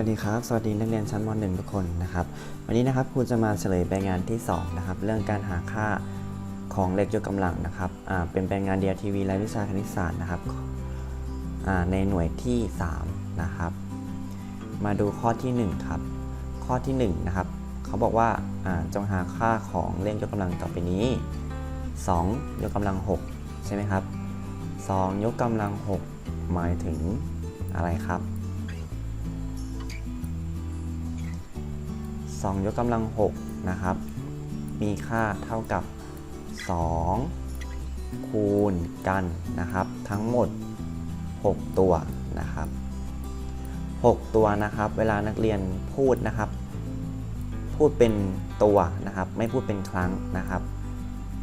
วัสดีครับ สวัสดีนักเรียนชั้นม .1 ทุกคนนะครับ วันนี้นะครับครูจะมาเฉลยแบบงานที่2นะครับเรื่องการหาค่าของเลขยกกำลังนะครับเป็นแบบงานเดียทีวีและวิชาคณิตศาสตร์นะครับในหน่วยที่3นะครับ มาดูข้อที่1ครับข้อที่1นะครับเขาบอกว่าอ่าจงหาค่าของเลขยกกำลังต่อไปนี้ 2 ยกกำลัง 6 ใช่ไหมครับ 2 ยกกำลัง 6 หมายถึงอะไรครับ 2 ยกกำลัง 6 นะครับ มีค่าเท่ากับ 2 คูณกันนะครับ ทั้งหมด 6 ตัวนะครับ 6 ตัวนะครับ เวลานักเรียนพูดนะครับ พูดเป็นตัวนะครับ ไม่พูดเป็นครั้งนะครับ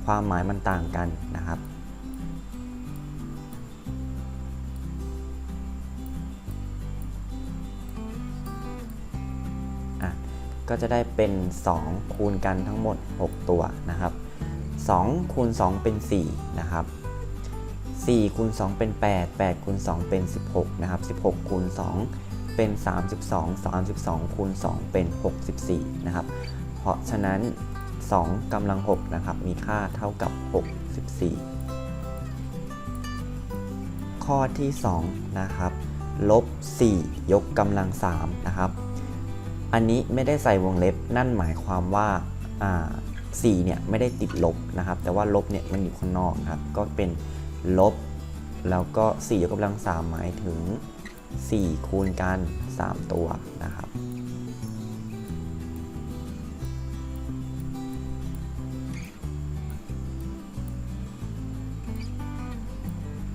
ความหมายมันต่างกันนะครับ ก็จะได้เป็น 2 คูณกันทั้งหมด 6 ตัวนะครับ2คูณ2เป็น 4 นะครับ4คูณ2เป็น 8 8คูณ2เป็น 16 นะครับ 16คูณ2เป็น 32 32คูณ2เป็น 64 นะครับ เพราะฉะนั้น 2กำลัง6นะครับ มีค่าเท่ากับ 64 ข้อที่ 2 นะครับ ลบ 4 ยกกำลัง3นะครับ อันนี้ไม่ได้ใส่วงเล็บนั่นหมายความว่าอ่า 4 เนี่ยไม่ได้ติดลบนะครับ แต่ว่าลบเนี่ยมันอยู่ข้างนอกนะครับ ก็เป็นลบ แล้วก็4ยกกำลัง 3 หมายถึง 4 คูณกัน 3 ตัวนะครับ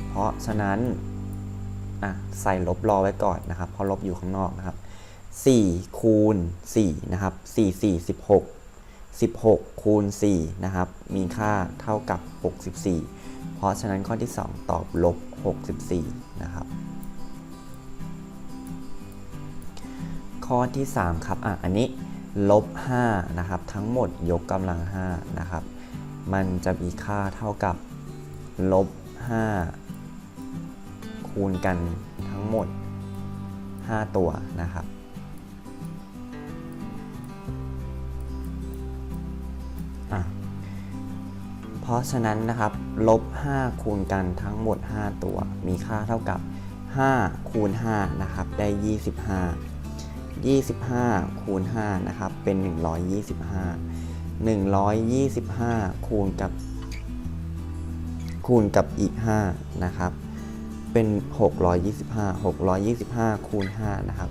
เพราะฉะนั้นใส่ลบรอไว้ก่อนนะครับเพราะลบอยู่ข้างนอกนะครับ 4 คูณ 4 นะครับ 4 4 16 16 คูณ 4 นะครับ มีค่าเท่ากับ 64 เพราะฉะนั้นข้อที่ 2 ตอบลบ 64 นะครับ ข้อที่ 3 ครับ อะ อันนี้ลบ 5 นะครับ ทั้งหมดยกกำลัง 5 นะครับ มันจะมีค่าเท่ากับลบ 5 คูณกันทั้งหมด 5 ตัวนะครับ ราะฉะนั้นนะครับลบ 5 คูณกันทั้งหมด 5 ตัว มีค่าเท่ากับ 5 คูณ 5 นะครับ ได้ 25 25 คูณ 5 นะครับ เป็น 125 125 คูณกับ คูณกับอีก 5 นะครับ เป็น 625 625 คูณ 5 นะครับ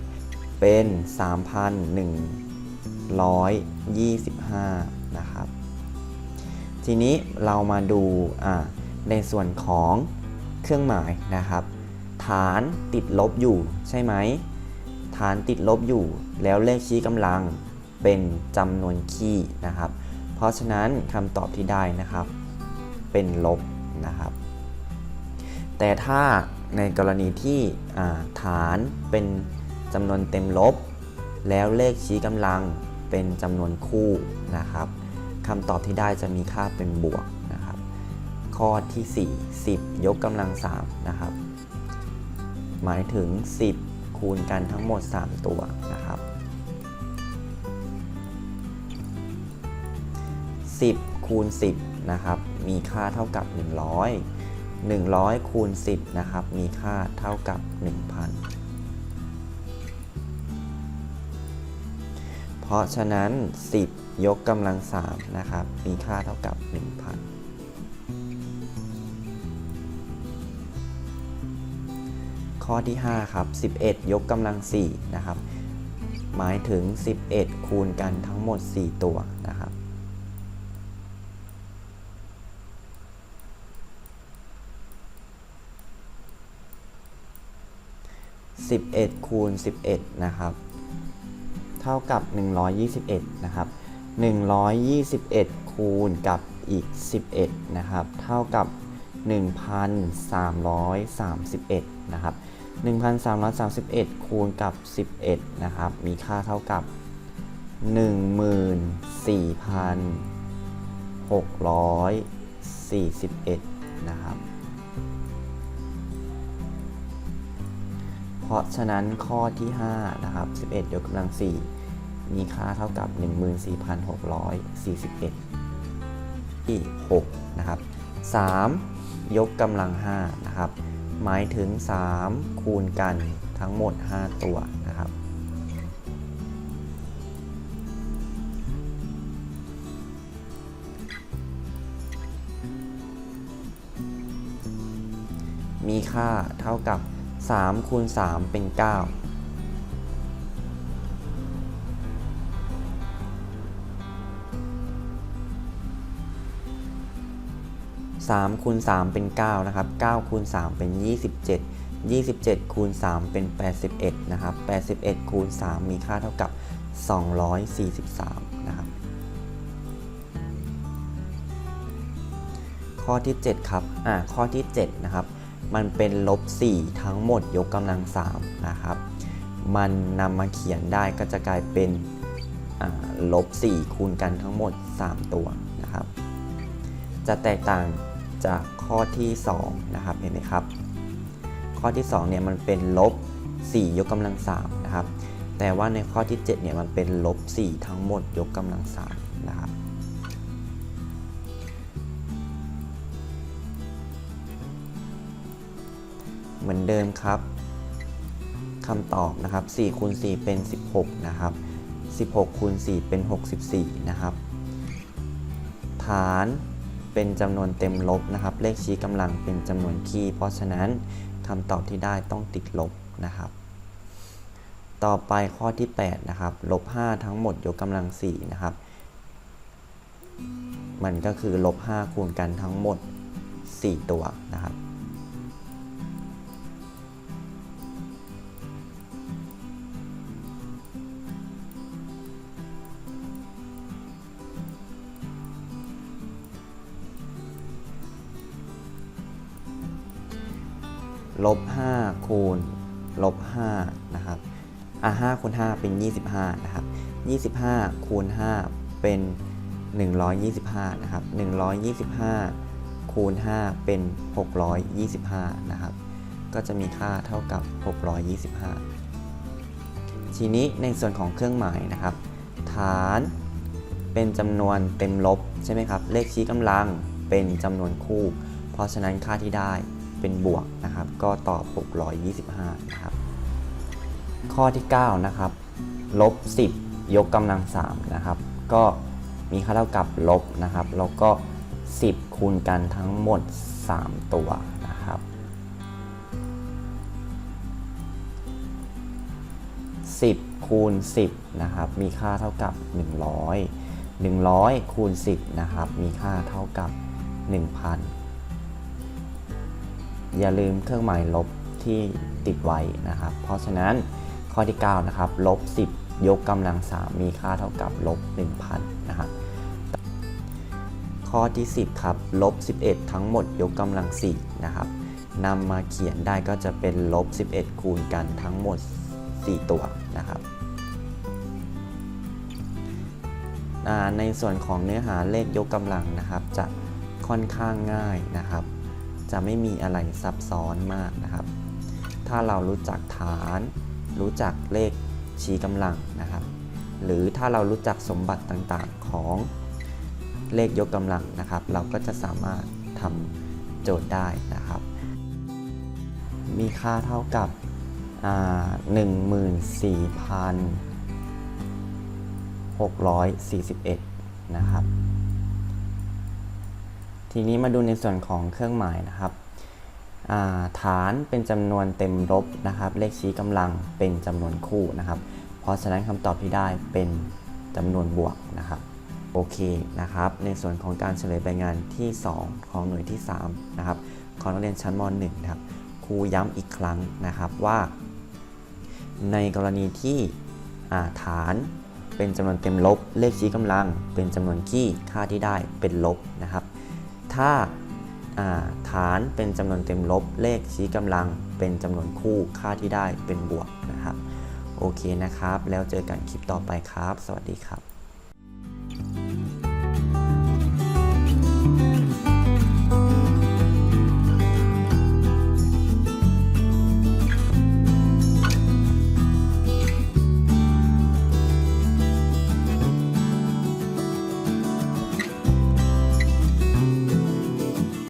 เป็น 3,125 นะครับ ทีนี้เรามาดูในส่วนของเครื่องหมายนะครับ ฐานติดลบอยู่ใช่ไหม ฐานติดลบอยู่ แล้วเลขชี้กำลังเป็นจำนวนคี่นะครับ เพราะฉะนั้นคำตอบที่ได้นะครับ เป็นลบนะครับ แต่ถ้าในกรณีที่ฐานเป็นจำนวนเต็มลบ แล้วเลขชี้กำลังเป็นจำนวนคู่นะครับ คำตอบที่ได้จะมีค่าเป็นบวกนะครับ ข้อที่ 4 10 ยกกำลัง3นะครับ หมายถึง 10 คูณกันทั้งหมด 3 ตัวนะครับ 10 คูณ 10 นะครับ มีค่าเท่ากับ 100 100 คูณ 10 นะครับ มีค่าเท่ากับ 1,000 เพราะฉะนั้น 10 ยกกำลัง 3 นะครับ มีค่าเท่ากับ 1,000 ข้อที่ 5 ครับ 11 ยกกำลัง 4 นะครับ หมายถึง 11 คูณกันทั้งหมด 4 ตัวนะครับ11คูณ11 นะครับ เท่ากับ 121 นะครับ 121 คูณกับอีก 11 นะครับ เท่ากับ 1,331 นะครับ 1,331 คูณกับ 11 นะครับ มีค่าเท่ากับ 14,641 นะครับ เพราะฉะนั้นข้อที่ 5 นะครับ 11 ยกกำลัง 4 มีค่าเท่ากับ 14,641ที่6นะครับ 3 ยกกำลัง5นะครับ หมายถึง 3 คูณกันทั้งหมด 5 ตัวนะครับมีค่าเท่ากับ3คูณ3เป็น 9 3คูณ3เป็น 9 นะครับ9คูณ3เป็น 27 27คูณ3เป็น 81 นะครับ 81คูณ3มีค่าเท่ากับ 243 นะครับ ข้อที่ 7 ครับ อ่า ข้อที่ 7 นะครับ มันเป็นลบ 4 ทั้งหมดยกกำลัง 3 นะครับ มันนำมาเขียนได้ก็จะกลายเป็นลบ 4 คูณกันทั้งหมด 3 ตัวนะครับ จะแตกต่าง จากข้อที่ 2 นะครับ เห็นไหมครับ ข้อที่ 2 เนี่ยมันเป็นลบ 4 ยกกำลัง3นะครับ แต่ว่าในข้อที่ 7 เนี่ยมันเป็นลบ 4 ทั้งหมดยกกำลัง3นะครับ เหมือนเดิมครับคำตอบนะครับ4คูณ4เป็น 16 นะครับ 16คูณ4เป็น 64 นะครับ ฐาน เป็นจำนวนเต็มลบนะครับ เลขชี้กำลังเป็นจำนวนคี่ เพราะฉะนั้นคำตอบที่ได้ต้องติดลบนะครับ ต่อไปข้อที่8นะครับลบ5ทั้งหมดยกกำลัง4นะครับ มันก็คือลบ5คูณกันทั้งหมด 4 ตัวนะครับ ลบ5คูณลบ5นะครับอะ5คูณ5เป็น 25นะครับ25คูณ5เป็น 125นะครับ125คูณ5เป็น 625นะครับก็จะมีค่าเท่ากับ 625 ทีนี้ในส่วนของเครื่องหมายนะครับ ฐานเป็นจำนวนเต็มลบใช่ไหมครับเลขชี้กำลังเป็นจำนวนคู่ เพราะฉะนั้นค่าที่ได้ เป็นบวกนะครับ ก็ตอบ 625 นะครับ ข้อที่ 9 นะครับ ลบ 10 ยกกำลัง 3 นะครับ ก็มีค่าเท่ากับลบนะครับ แล้วก็ 10 คูณกันทั้งหมด 3 ตัวนะครับ 10 คูณ 10 นะครับ มีค่าเท่ากับ 100 100 คูณ 10 นะครับ มีค่าเท่ากับ 1,000 อย่าลืมเครื่องหมายลบที่ติดไว้นะครับ เพราะฉะนั้นข้อที่9นะครับลบ10 ยกกำลัง 3 มีค่าเท่ากับลบ1,000นะครับข้อที่ 10ครับลบ11 ทั้งหมดยกกำลัง4นะครับนำมาเขียนได้ก็จะเป็นลบ11 คูณกันทั้งหมด 4 ตัวนะครับในส่วนของเนื้อหาเลขยกกำลังนะครับ จะค่อนข้างง่ายนะครับ จะไม่มีอะไรซับซ้อนมากนะครับ ถ้าเรารู้จักฐาน รู้จักเลขชี้กำลังนะครับ หรือถ้าเรารู้จักสมบัติต่างๆของเลขยกกำลังนะครับ เราก็จะสามารถทำโจทย์ได้นะครับ มีค่าเท่ากับหนึ่งหมื่นสี่พันหกร้อยสี่สิบเอ็ดนะครับ ทีนี้มาดูในส่วนของเครื่องหมายนะครับฐานเป็นจำนวนเต็มลบนะครับ เลขชี้กำลังเป็นจำนวนคู่นะครับ เพราะฉะนั้นคำตอบที่ได้เป็นจำนวนบวกนะครับโอเคนะครับ ในส่วนของการเฉลยใบงานที่ 2 ของหน่วยที่3นะครับของนักเรียนชั้นม .1 นะครับครูย้ำอีกครั้งนะครับว่า ในกรณีที่ฐานเป็นจำนวนเต็มลบ เลขชี้กำลัง เป็นจำนวนคี่ค่าที่ได้เป็นลบนะครับ ถ้าฐานเป็นจำนวนเต็มลบ เลขชี้กำลังเป็นจำนวนคู่ค่าที่ได้เป็นบวกนะครับ โอเคนะครับ แล้วเจอกันคลิปต่อไปครับ สวัสดีครับ